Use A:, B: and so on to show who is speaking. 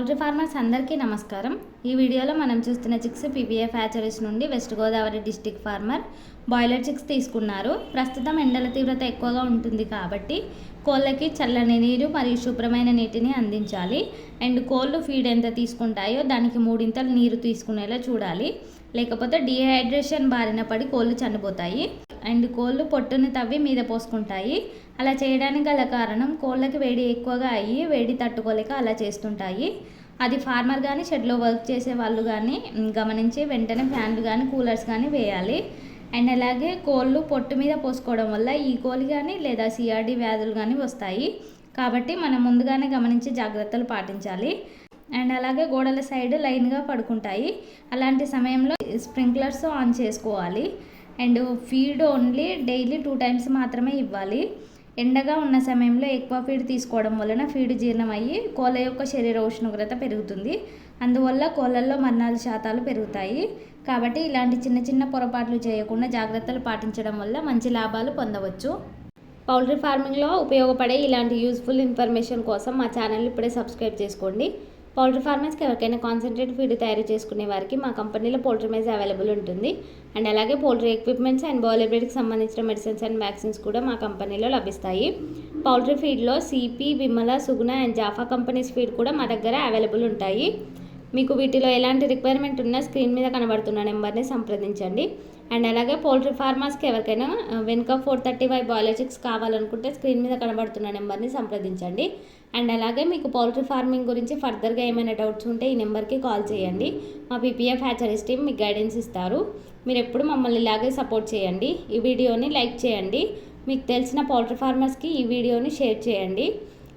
A: Poultry farmers అందరికీ నమస్కారం. ఈ వీడియోలో మనం చూస్తున్న చిక్స్ పీపీఏ ఫ్యాచరీస్ నుండి west Godavari district farmer broiler chicks తీసుకున్నారు. ప్రస్తుతం ఎండల తీవ్రత ఎక్కువగా ఉంటుంది కాబట్టి కోళ్ళకి చల్లని నీరు మరియు శుభ్రమైన నీటిని అందించాలి. అండ్ కోళ్ళు ఫీడ్ ఎంత తీసుకుంటాయో దానికి మూడింతలు నీరు తీసుకునేలా చూడాలి. లేకపోతే డిహైడ్రేషన్ బారిన పడి కోళ్ళు చనిపోతాయి. అండ్ కోళ్ళు పొట్టుని తవ్వి మీద పోసుకుంటాయి. అలా చేయడానికి గల కారణం కోళ్ళకి వేడి ఎక్కువగా అయ్యి వేడి తట్టుకోలేక అలా చేస్తుంటాయి. అది ఫార్మర్ కానీ షెడ్లో వర్క్ చేసే వాళ్ళు కానీ గమనించి వెంటనే ఫ్యాన్లు కానీ కూలర్స్ కానీ వేయాలి. అండ్ అలాగే కోళ్ళు పొట్టు మీద పోసుకోవడం వల్ల ఈ కోళ్ళు కానీ లేదా సిఆర్డి వ్యాధులు కానీ వస్తాయి. కాబట్టి మనం ముందుగానే గమనించి జాగ్రత్తలు పాటించాలి. అండ్ అలాగే గోడల సైడ్ లైన్గా పడుకుంటాయి. అలాంటి సమయంలో స్ప్రింక్లర్స్ ఆన్ చేసుకోవాలి. And feed only daily two times మాత్రమే ఇవ్వాలి. ఎండగా ఉన్న సమయంలో ఎక్కువ ఫీడ్ తీసుకోవడం వలన ఫీడ్ జీర్ణమయ్యి కోళ్ళ యొక్క శరీర ఉష్ణోగ్రత పెరుగుతుంది. అందువల్ల కోళ్ళల్లో మరణాల శాతాలు పెరుగుతాయి. కాబట్టి ఇలాంటి చిన్న చిన్న పొరపాట్లు చేయకుండా జాగ్రత్తలు పాటించడం వల్ల మంచి లాభాలు పొందవచ్చు. పౌల్ట్రీ ఫార్మింగ్లో ఉపయోగపడే ఇలాంటి యూస్ఫుల్ ఇన్ఫర్మేషన్ కోసం మా ఛానల్ ఇప్పుడే సబ్స్క్రైబ్ చేసుకోండి. పౌల్ట్రీ ఫార్మర్స్కి ఎవరికైనా కాన్సన్ట్రేట్ ఫీడ్ తయారు చేసుకునే వారికి మా కంపెనీలో పౌల్ట్రీ మేజ్ అవైలబుల్ ఉంటుంది. అండ్ అలాగే పౌల్ట్రీ ఎక్విప్మెంట్స్ అండ్ బాయిలర్ సంబంధించిన మెడిసిన్స్ అండ్ వ్యాక్సిన్స్ కూడా మా కంపెనీలో లభిస్తాయి. Poultry ఫీడ్లో CP Vimala Suguna and Japfa companies feed కూడా మా దగ్గర అవైలబుల్ ఉంటాయి. మీకు వీటిలో ఎలాంటి రిక్వైర్మెంట్ ఉన్నా స్క్రీన్ మీద కనబడుతున్న నెంబర్ని సంప్రదించండి. అండ్ అలాగే పోల్ట్రీ ఫార్మర్స్కి ఎవరికైనా వెనుక ఫోర్ థర్టీ ఫైవ్ బయాలజిక్స్ కావాలనుకుంటే స్క్రీన్ మీద కనబడుతున్న నెంబర్ని సంప్రదించండి. అండ్ అలాగే మీకు పౌల్ట్రీ ఫార్మింగ్ గురించి ఫర్దర్గా ఏమైనా డౌట్స్ ఉంటే ఈ నెంబర్కి కాల్ చేయండి. మా పీపీఎఫ్ హ్యాచరీస్ టీమ్ మీకు గైడెన్స్ ఇస్తారు. మీరు ఎప్పుడు మమ్మల్ని ఇలాగే సపోర్ట్ చేయండి. ఈ వీడియోని లైక్ చేయండి. మీకు తెలిసిన పౌల్ట్రీ ఫార్మర్స్కి ఈ వీడియోని షేర్ చేయండి.